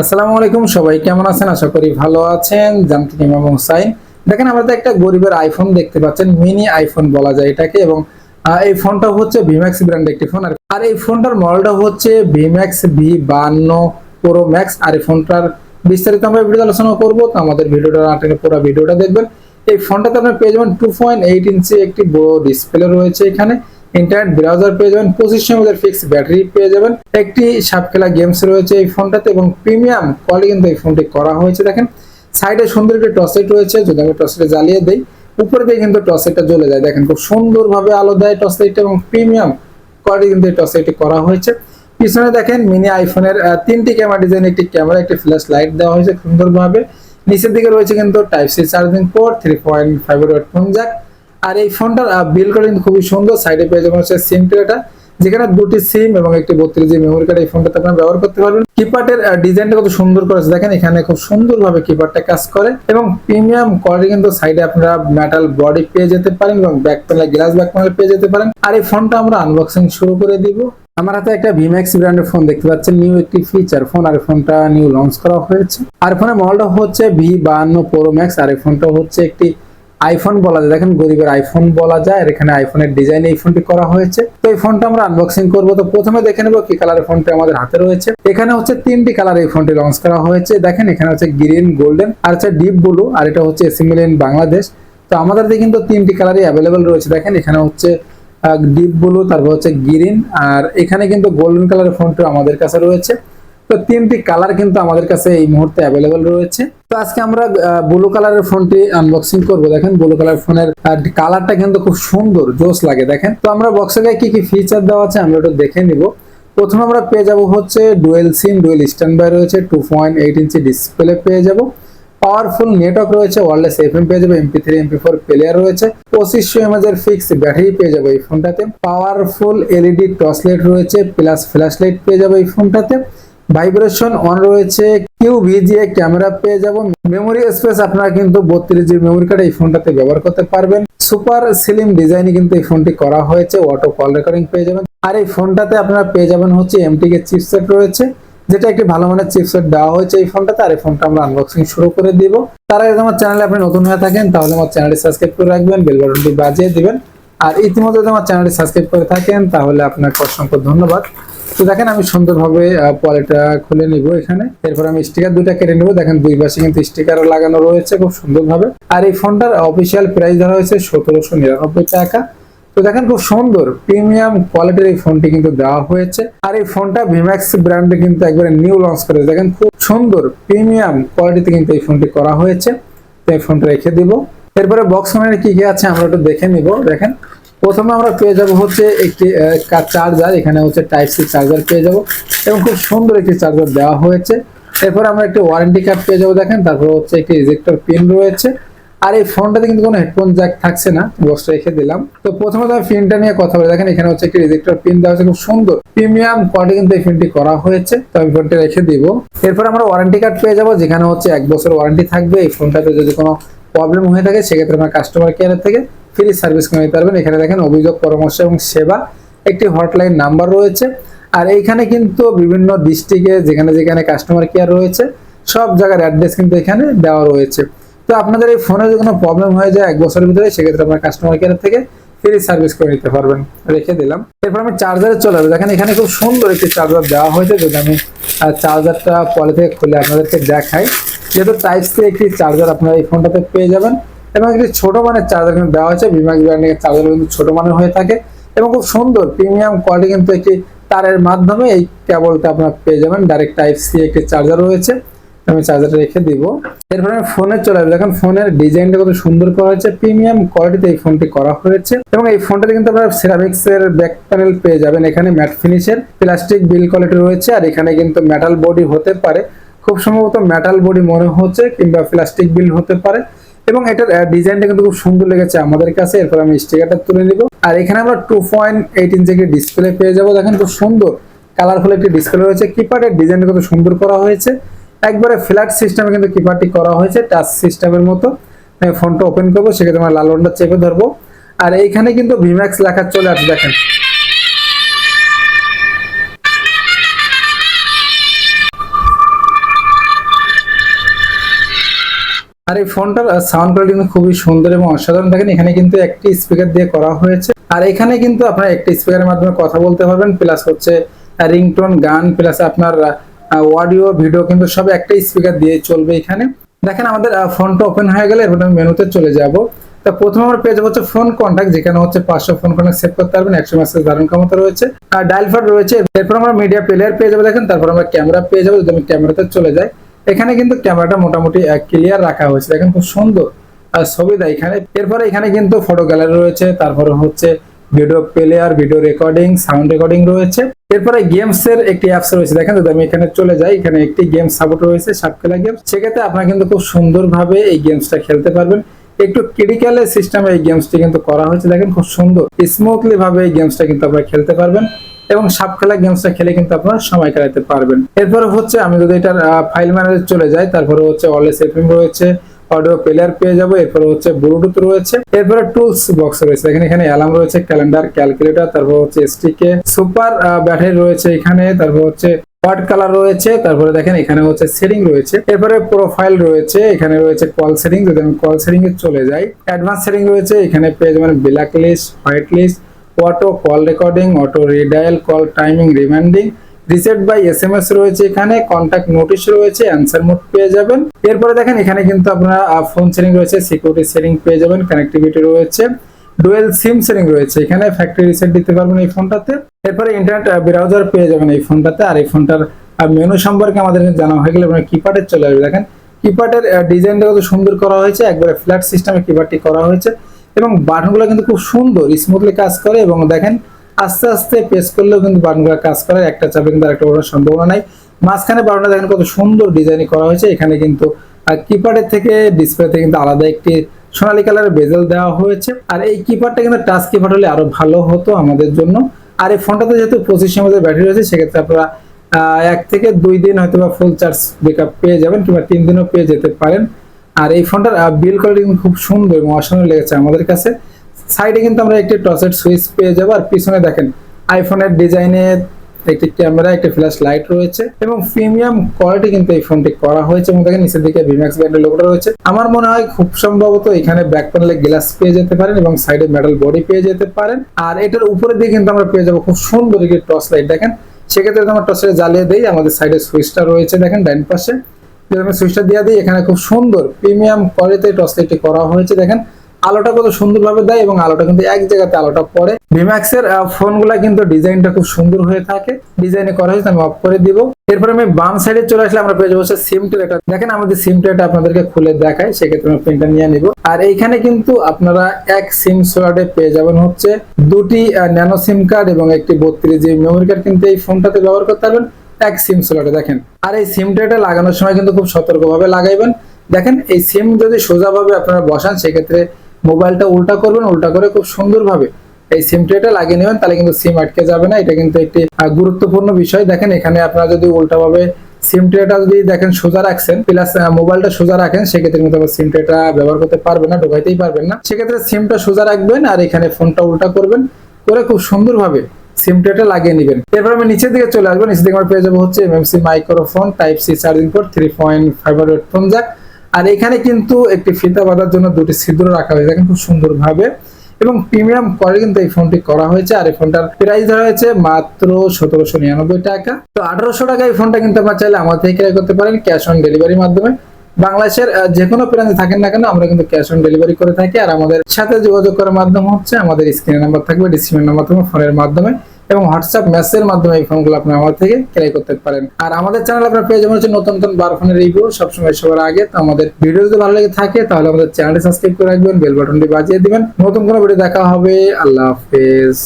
আসসালামু আলাইকুম, সবাই কেমন আছেন? আশা করি ভালো আছেন। জানতে এবং সাইন দেখেন, আমরা তো একটা গরিবের আইফোন দেখতে পাচ্ছেন, মিনি আইফোন বলা যায় এটাকে, এবং এই ফোনটা হচ্ছে ভিম্যাক্স ব্র্যান্ডের একটি ফোন আর এই ফোনটার মডেলটা হচ্ছে ভিম্যাক্স ভি বান্ন প্রো ম্যাক্স আর এই ফোনটার বিস্তারিত আমরা ভিডিও আলোচনা করব, তো আমাদের ভিডিওটা না টেনে পুরো ভিডিওটা দেখবেন। এই ফোনটাতে আপনার পেয়ে যাবেন টু পয়েন্ট এইট ইঞ্চি একটি বড় ডিসপ্লে রয়েছে এখানে। ইন্টারনেট ব্রাউজার পেয়ে যাবেন পঁচিশশো এমএর ফিক্স ব্যাটারি পেয়ে যাবেন। একটি সাপ খেলা গেমস রয়েছে এই ফোনটাতে এবং প্রিমিয়াম কলে কিন্তু এই ফোনটি করা হয়েছে, দেখেন। সাইডে সুন্দর একটি টসলাইট রয়েছে, যদি আমি টসলাইট জ্বালিয়ে দিই উপরে দিয়ে কিন্তু টসলাইটটা জ্বলে যায়। দেখেন, খুব সুন্দরভাবে আলো দেয় টসলাইটটা এবং প্রিমিয়াম কোয়ালিটি কিন্তু এই টসলাইটটি করা হয়েছে। পিছনে দেখেন মিনি আইফোনের তিনটি ক্যামেরা ডিজাইন একটি ক্যামেরা একটি ফ্ল্যাশ লাইট দেওয়া হয়েছে সুন্দরভাবে। নিচের দিকে রয়েছে কিন্তু type C charging port three point five phone jack আর এই ফোনটার বিল কোয়ালিটি কিন্তু খুবই সুন্দর। সাইডে পেয়ে যাবেন হচ্ছে সিম ট্রেটা যেখানে দুটি সিম এবং একটি বত্রিশ জি মেমোরি কার্ড এই ফোনটাতে আপনারা ব্যবহার করতে পারবেন। কিপ্যাডের ডিজাইনটা কত সুন্দর করেছে। দেখেন, এখানে খুব সুন্দরভাবে কিপ্যাডটা কাজ করে। এবং প্রিমিয়াম কোয়ালিটি কিন্তু সাইডে আপনারা মেটাল বডি পেয়ে যেতে পারেন এবং back panel glass back panel পেয়ে যেতে পারেন। আর এই ফোনটা আমরা আনবক্সিং শুরু করে দিব। আমার হাতে একটা ভিম্যাক্স ব্র্যান্ডের ফোন দেখতে পাচ্ছেন। নিউ একটি ফিচার ফোন আর ফোনটা নিউ লঞ্চ করা হয়েছে। আর ফোনের মডেলটা হচ্ছে ভি বাহান্ন প্রো ম্যাক্স আর এই ফোনটা হচ্ছে একটি আইফোন বলা যায়। দেখেন, গরিবের আইফোন বলা যায়, আর এখানে আইফোনের ডিজাইন এই ফোনটি করা হয়েছে। তো এই ফোনটা আমরা আনবক্সিং করব। তো প্রথমে দেখে নেব কি কালারের ফোনটি আমাদের হাতে রয়েছে। এখানে হচ্ছে তিনটি কালার এই ফোনটি লঞ্চ করা হয়েছে। দেখেন, এখানে হচ্ছে গ্রিন গোল্ডেন আর হচ্ছে ডিপ ব্লু আর এটা হচ্ছে এসিমিলিয়ন বাংলাদেশ তো আমাদের দিকে কিন্তু তিনটি কালারই অ্যাভেলেবেল রয়েছে। দেখেন, এখানে হচ্ছে ডিপ ব্লু তারপর হচ্ছে গ্রিন আর এখানে কিন্তু গোল্ডেন কালারের ফোনটি আমাদের কাছে রয়েছে। তো তিনটি কালার কিন্তু আমাদের কাছে এই মুহূর্তে অ্যাভেলেবেল রয়েছে। তো আজকে আমরা ব্লু কালারের ফোনটি আনবক্সিং করব। দেখেন ব্লু কালার ফোনের কালারটা কিন্তু খুব সুন্দর, জোস লাগে, দেখেন। তো আমরা বক্সে গায়ে কি কি ফিচার দেওয়া আছে আমরা একটু দেখে নিব। প্রথমে আমরা পেয়ে যাব হচ্ছে ডুয়েল সিম ডুয়েল স্ট্যান্ড বাই রয়েছে two point eight inch display পেয়ে যাব। পাওয়ারফুল নেটওয়ার্ক রয়েছে ওয়ারলেস এফএম পেয়ে যাবে MP three MP four player রয়েছে। পঁচিশশো এমএজ এর ফিক্স ব্যাটারি পেয়ে যাবে এই ফোনটাতে পাওয়ারফুল এলইডি টর্চ লাইট রয়েছে প্লাস ফ্ল্যাশ লাইট পেয়ে যাবে এই ফোনটাতে ভাইব্রেশন অন রয়েছে, কিউ ভি ভিজিএ ক্যামেরা পেয়ে যাব মেমোরি স্পেস আপনারা কিন্তু বত্রিশ জিবি মেমোরি কার্ড এই ফোনটাতে ব্যবহার করতে পারবেন। সুপার স্লিম ডিজাইনে কিন্তু এই ফোনটি করা হয়েছে, অটো কল রেকর্ডিং পেয়ে যাবেন। আর এই ফোনটাতে আপনারা পেয়ে যাবেন হচ্ছে এমটিকে চিপসেট রয়েছে, যেটা একটি ভালো মানের চিপসেট দেওয়া হয়েছে এই ফোনটাতে। আর এই ফোনটা আমরা আনবক্সিং শুরু করে দিব। তার আগে আমার চ্যানেলে আপনি নতুন হয়ে থাকেন, তাহলে আমার চ্যানেলটি সাবস্ক্রাইব করে রাখবেন বেল বাটনটি বাজিয়ে দিবেন। আর ইতিমধ্যে যদি আমার চ্যানেলটি সাবস্ক্রাইব করে থাকেন, তাহলে আপনাকে অসংখ্য ধন্যবাদ। তো দেখেন আমি সুন্দরভাবে পলেটা খুলে নিব এখানে। এরপর আমি স্টিকার দুইটা কেটে নেব। দেখেন দুই পাশে কিন্তু স্টিকারও লাগানো রয়েছে খুব সুন্দরভাবে। আর এই ফোনটার অফিসিয়াল প্রাইস ধরা হয়েছে সতেরোশো নিরানব্বই টাকা। তো দেখেন খুব সুন্দর প্রিমিয়াম কোয়ালিটির এই ফোনটি কিন্তু দেওয়া হয়েছে। আর এই ফোনটা ভিম্যাক্স ব্র্যান্ডে কিন্তু একবারে নিউ লঞ্চ করেছে। দেখেন খুব সুন্দর প্রিমিয়াম কোয়ালিটিতে কিন্তু এই ফোনটি করা হয়েছে। তো এই ফোনটা রেখে দিব। এরপরে বক্স ফোনের কি কি আছে আমরা একটু দেখে নিব। দেখেন প্রথমে আমরা পেয়ে যাব হচ্ছে একটি চার্জার এখানে হচ্ছে টাইপ সি চার্জার পেয়ে যাব। এবং খুব সুন্দর একটি চার্জার দেওয়া হয়েছে। এরপর আমরা একটি ওয়ারেন্টি কার্ড পেয়ে যাব দেখেন, তারপর হচ্ছে একটি রিজেক্টর পিন রয়েছে। আর এই ফোনটাতে কিন্তু কোনো হেডফোন জ্যাক থাকছে না বক্সটা রেখে দিলাম। তো প্রথমে আমি পিনটা নিয়ে কথা বলে। দেখেন, এখানে হচ্ছে একটি রিজেক্টর পিন দেওয়া হয়েছে, খুব সুন্দর। প্রিমিয়াম কোয়ালিটি কিন্তু এই পিনটি করা হয়েছে, তো আমি ফোনটি রেখে দিব। এরপর আমরা ওয়ারেন্টি কার্ড পেয়ে যাব, যেখানে হচ্ছে এক বছর ওয়ারেন্টি থাকবে। এই ফোনটাতে যদি কোনো প্রবলেম হয়ে থাকে, সেক্ষেত্রে আমরা কাস্টমার কেয়ারের থেকে ফ্রি সার্ভিস করে নিতে পারবেন। এখানে দেখেন অভিযোগ, পরামর্শ এবং সেবা, একটি হটলাইন নাম্বার রয়েছে। আর এইখানে কিন্তু বিভিন্ন ডিস্ট্রিক্টে যেখানে যেখানে কাস্টমার কেয়ার রয়েছে, সব জায়গার অ্যাড্রেস কিন্তু এখানে দেওয়া রয়েছে। তো আপনাদের এই ফোনে যদি কোনো প্রবলেম হয়ে যায় এক বছরের ভিতরে, সেক্ষেত্রে আপনার কাস্টমার কেয়ার থেকে ফ্রি সার্ভিস করে নিতে পারবেন। রেখে দিলাম। এরপর আমি চার্জারে চলে যাব দেখেন এখানে খুব সুন্দর একটি চার্জার দেওয়া হয়েছে। যদি আমি চার্জারটা পরে থেকে খুলে আপনাদেরকে দেখাই, যেহেতু টাইপ সি একটি চার্জার আপনারা এই ফোনটাতে পেয়ে যাবেন। এবং একটি ছোট মানের চার্জার কিন্তু দেওয়া হয়েছে। বিমাক ব্র্যান্ডের চার্জার কিন্তু ছোট মানের হয়ে থাকে এবং খুব সুন্দর, প্রিমিয়াম কোয়ালিটি কিন্তু একটি তারের মাধ্যমে এই কেবলটা আপনার পেয়ে যাবেন। ডাইরেক্ট টাইপ সি একটি চার্জার রয়েছে। আমি চার্জারটা রেখে দিব। এরপরে আমি ফোনে চলে আসব। দেখেন, ফোনের ডিজাইনটা কত সুন্দর করা হয়েছে। প্রিমিয়াম কোয়ালিটিতে এই ফোনটি করা হয়েছে এবং এই ফোনটাতে কিন্তু আপনারা সেরামিক্স এর ব্যাক প্যানেল পেয়ে যাবেন। এখানে ম্যাট ফিনিশের প্লাস্টিক বিল কোয়ালিটি রয়েছে আর এখানে কিন্তু মেটাল বডি হতে পারে। খুব সম্ভবত মেটাল বডি মনে হচ্ছে কিংবা প্লাস্টিক বিল হতে পারে। এবং এটার ডিজাইনটা কিন্তু খুব সুন্দর লেগেছে আমাদের কাছে। এরপর আমি স্টিকারটা তুলে নিব। আর এখানে আমরা টু পয়েন্ট এইট ইঞ্চি একটি ডিসপ্লে পেয়ে যাব। দেখেন খুব সুন্দর কালারফুল একটি ডিসপ্লে রয়েছে। কিপ্যাডের ডিজাইনটা কত সুন্দর করা হয়েছে। একবারে ফ্ল্যাট সিস্টেমে কিন্তু কিপ্যাডটি করা হয়েছে টাচ সিস্টেমের মতো। আমি ফোনটা ওপেন করব সেক্ষেত্রে আমরা লাল চেপে ধরবো। আর এইখানে কিন্তু ভিম্যাক্স লেখা চলে আসবে, দেখেন। আর এই ফোনটার সাউন্ড কোয়ালিটি কিন্তু খুবই সুন্দর এবং অসাধারণ। দেখেন, এখানে কিন্তু একটি স্পিকার দিয়ে করা হয়েছে। আর এখানে কিন্তু আপনারা একটি স্পিকারের মাধ্যমে কথা বলতে পারবেন প্লাস হচ্ছে রিংটোন গান প্লাস আপনার অডিও ভিডিও কিন্তু সব একটা স্পিকার দিয়ে চলবে এখানে। দেখেন, আমাদের ফোনটা ওপেন হয়ে গেলে এরপর আমি মেনুতে চলে যাব। তা প্রথমে আমরা পেয়ে যাব হচ্ছে ফোন কন্ট্যাক্ট যেখানে হচ্ছে পাঁচশো ফোন কন্ট্যাক্ট সেভ করতে পারবেন, একশো মেসেজ ধারণ ক্ষমতা রয়েছে। আর ডায়াল রয়েছে, এরপর আমরা মিডিয়া প্লেয়ার পেয়ে যাব, দেখেন, তারপর আমরা ক্যামেরা পেয়ে যাব, যদি আমি ক্যামেরাতে চলে যাই। এখানে কিন্তু ক্যামেরাটা মোটামুটি ক্লিয়ার রাখা হয়েছে। দেখেন খুব সুন্দর আর ছবি দেয় এখানে। এরপরে এখানে কিন্তু ফটো গ্যালারি রয়েছে, তারপরে হচ্ছে video player video recording sound recording রয়েছে। এরপরে গেমস এর একটি অ্যাপস রয়েছে। দেখেন যদি আমি এখানে চলে যাই। এখানে একটি গেম সাপোর্ট রয়েছে সাপ খেলা গেম সেক্ষেত্রে আপনারা কিন্তু খুব সুন্দরভাবে এই গেমসটা খেলতে পারবেন। একটু ক্রিটিক্যাল সিস্টেমে এই গেমসটি কিন্তু করা হয়েছে। দেখেন খুব সুন্দর স্মুথলি ভাবে এই গেমসটা কিন্তু আপনারা খেলতে পারবেন। এবং সাপ খেলা গেমসটা খেলে কিন্তু আপনারা সময় কাটাতে পারবেন। এরপরে হচ্ছে আমি যদি এটার ফাইল ম্যানেজার চলে যাই, তারপরে হচ্ছে ওয়ারলেস এফএম রয়েছে অডিও প্লেয়ার পেয়ে যাব, এরপরে হচ্ছে ব্লুটুথ রয়েছে, এরপরে টুলস বক্স রয়েছে। এখানে এখানে অ্যালার্ম রয়েছে ক্যালেন্ডার ক্যালকুলেটর তারপর হচ্ছে এসটিকে সুপার ব্যাটারি রয়েছে এখানে, তারপর হচ্ছে হোয়াইট কালার রয়েছে, তারপরে দেখেন এখানে হচ্ছে সেটিং রয়েছে, এরপরে প্রোফাইল রয়েছে, এখানে রয়েছে কল সেটিং যদি আমি কল সেটিং এ চলে যাই অ্যাডভান্স সেটিং রয়েছে, এখানে পেয়ে যাবেন black list white list auto call recording, auto redial call timing, reminding, reset by S M S রয়েছে এখানে কন্ট্যাক্ট নোটিশ রয়েছে, অ্যান্সার মোড পেয়ে যাবেন। এরপরে দেখেন, এখানে কিন্তু আপনারা ফোন সেটিং রয়েছে সিকিউরিটি সেটিং পেয়ে যাবেন কানেক্টিভিটি রয়েছে ডুয়েল সিম সেটিং রয়েছে এখানে ফ্যাক্টরি রিসেট দিতে পারবেন এই ফোনটাতে। এরপরে ইন্টারনেট ব্রাউজার পেয়ে যাবেন এই ফোনটাতে, আর এই ফোনটার মেনু সম্পর্কে আমাদের জানা হয়ে গেলে আপনার কিপ্যাডের চলে আসবে দেখেন কিপ্যাডের ডিজাইনটা কত সুন্দর করা হয়েছে, একবারে ফ্ল্যাট সিস্টেমে কিপ্যাডটি করা হয়েছে। এবং বাটনগুলো কিন্তু খুব সুন্দর স্মুথলি কাজ করে এবং দেখেন আস্তে আস্তে প্রেস করলেও কিন্তু বাটনগুলো কাজ করে, একটা চাপে কিন্তু আরেকটা ওঠার সম্ভাবনা নাই। মাঝখানে বাটনটা দেখেন কত সুন্দর ডিজাইন করা হয়েছে, এখানে কিন্তু কিপ্যাডের থেকে ডিসপ্লেতে কিন্তু আলাদা একটি সোনালী কালারের বেজেল দেওয়া হয়েছে। আর এই কিপ্যাডটা কিন্তু টাচ কিপ্যাড হলে আরও ভালো হতো আমাদের জন্য। আর এই ফোনটাতে যেহেতু পঁচিশের মধ্যে ব্যাটারি রয়েছে, সেক্ষেত্রে আপনারা এক থেকে দুই দিন হয়তো বা ফুল চার্জ ব্যাকআপ পেয়ে যাবেন কিংবা তিন দিনও পেয়ে যেতে পারেন। আর এই ফোনটার বিল কোয়ালিটি কিন্তু খুব সুন্দর এবং অসাধারণ লেগেছে আমাদের কাছে। সাইডে কিন্তু আমরা একটি টসেট সুইচ পেয়ে যাব। আর পিছনে দেখেন আইফোনের ডিজাইনের একটি ক্যামেরা একটি ফ্ল্যাশ লাইট রয়েছে এবং প্রিমিয়াম কোয়ালিটি কিন্তু এই ফোনটি করা হয়েছে এবং দেখেন নিচের দিকে ভিম্যাক্স ব্র্যান্ডের লোগোটা রয়েছে। আমার মনে হয় খুব সম্ভবত এখানে ব্যাক প্যানেলে গ্লাস পেয়ে যেতে পারেন এবং সাইডে মেটাল বডি পেয়ে যেতে পারেন। আর এটার উপরে দিকে কিন্তু আমরা পেয়ে যাব খুব সুন্দর একটি টর্চ লাইট দেখেন, সেক্ষেত্রে আমরা টর্চ জ্বালিয়ে দিই, আমাদের সাইডে সুইচটা রয়েছে। দেখেন ডাইন পাশে। আমি সুইচটা দিয়ে দিই, এখানে খুব সুন্দর প্রিমিয়াম কোয়ালিটিতে টর্চ লাইটটি করা হয়েছে, দেখেন। আলোটা কত সুন্দরভাবে দেয় এবং আলোটা কিন্তু এক জায়গাতে আলোটা পড়ে। ভিম্যাক্স এর ফোনগুলো কিন্তু ডিজাইনটা খুব সুন্দর হয়ে থাকে। ডিজাইনে করা হয়েছে, আমি অফ করে দিব। এরপরে আমি বাম সাইডে চলে আসলে আমরা পেয়ে যাব সিম ট্রেটা দেখেন, আমাদের সিম ট্রেটা আপনাদেরকে খুলে দেখায় সেক্ষেত্রে আমি প্রিন্টটা নিয়ে নিব। আর এইখানে কিন্তু আপনারা এক সিম স্লটে পেয়ে যাবেন হচ্ছে দুটি ন্যানো সিম কার্ড এবং একটি বত্রিশ জিবি মেমোরি কার্ড কিন্তু এই ফোনটাতে ব্যবহার করতে পারবেন। এক সিম স্লটে দেখেন। আর এই সিম ট্রেটা লাগানোর সময় কিন্তু খুব সতর্কভাবে লাগাইবেন। দেখেন, এই সিম যদি সোজাভাবে আপনারা বসান, সেক্ষেত্রে মোবাইলটা উল্টা করবেন, উল্টা করে খুব সুন্দরভাবে এই সিম ট্রেটা লাগিয়ে নেবেন, তাহলে কিন্তু সিম আটকে যাবে না। এটা কিন্তু একটি গুরুত্বপূর্ণ বিষয়। দেখেন, এখানে আপনারা যদি উল্টাভাবে সিম ট্রেটা যদি দেখেন সোজা রাখছেন প্লাস মোবাইলটা সোজা রাখেন, সেক্ষেত্রে কিন্তু সিম ট্রেটা ব্যবহার করতে পারবেন না, ঢোকাইতেই পারবেন না। সেক্ষেত্রে সিমটা সোজা রাখবেন আর এখানে ফোনটা উল্টা করবেন, করে খুব সুন্দরভাবে সিম ট্রেটা লাগিয়ে নেবেন। এরপর আমি নিচের দিকে চলে আসব। নিচের দিকে আমরা পেয়ে যাব হচ্ছে MMC microphone type C charging port three point five headphone jack আর এখানে কিন্তু একটি ফিতা বাঁধার জন্য দুটি ছিদ্র রাখা হয়েছে। খুব সুন্দর ভাবে এবং প্রিমিয়াম করে কিন্তু এই ফোনটি করা হয়েছে। আর এই ফোনটার প্রাইস ধরা হয়েছে মাত্র সতেরোশো নিরানব্বই টাকা। তো আঠারোশো টাকা এই ফোনটা কিন্তু আপনার চাইলে আমাদের থেকে ক্রয় করতে পারেন ক্যাশ অন ডেলিভারির মাধ্যমে। বাংলাদেশের যে কোনো প্রান্তে থাকেন না কেন, আমরা কিন্তু ক্যাশ অন ডেলিভারি করে থাকি। আর আমাদের সাথে যোগাযোগ করার মাধ্যম হচ্ছে আমাদের স্ক্রিনের নাম্বার থাকবে ডিসপ্লের নাম্বার থাকবে ফোনের মাধ্যমে এবং হোয়াটসঅ্যাপ মেসেজের মাধ্যমে এই ফোনগুলো আপনি আমার থেকে ক্রয় করতে পারেন। আর আমাদের চ্যানেল আপনার পেয়ে যাবেন হচ্ছে নতুন নতুন বার ফোনের রিভিউ সবসময় সবার আগে। তো আমাদের ভিডিও যদি ভালো লেগে থাকে, তাহলে আমাদের চ্যানেলটি সাবস্ক্রাইব করে রাখবেন বেল বাটনটি বাজিয়ে দিবেন। নতুন কোনো ভিডিও দেখা হবে, আল্লাহ হাফেজ।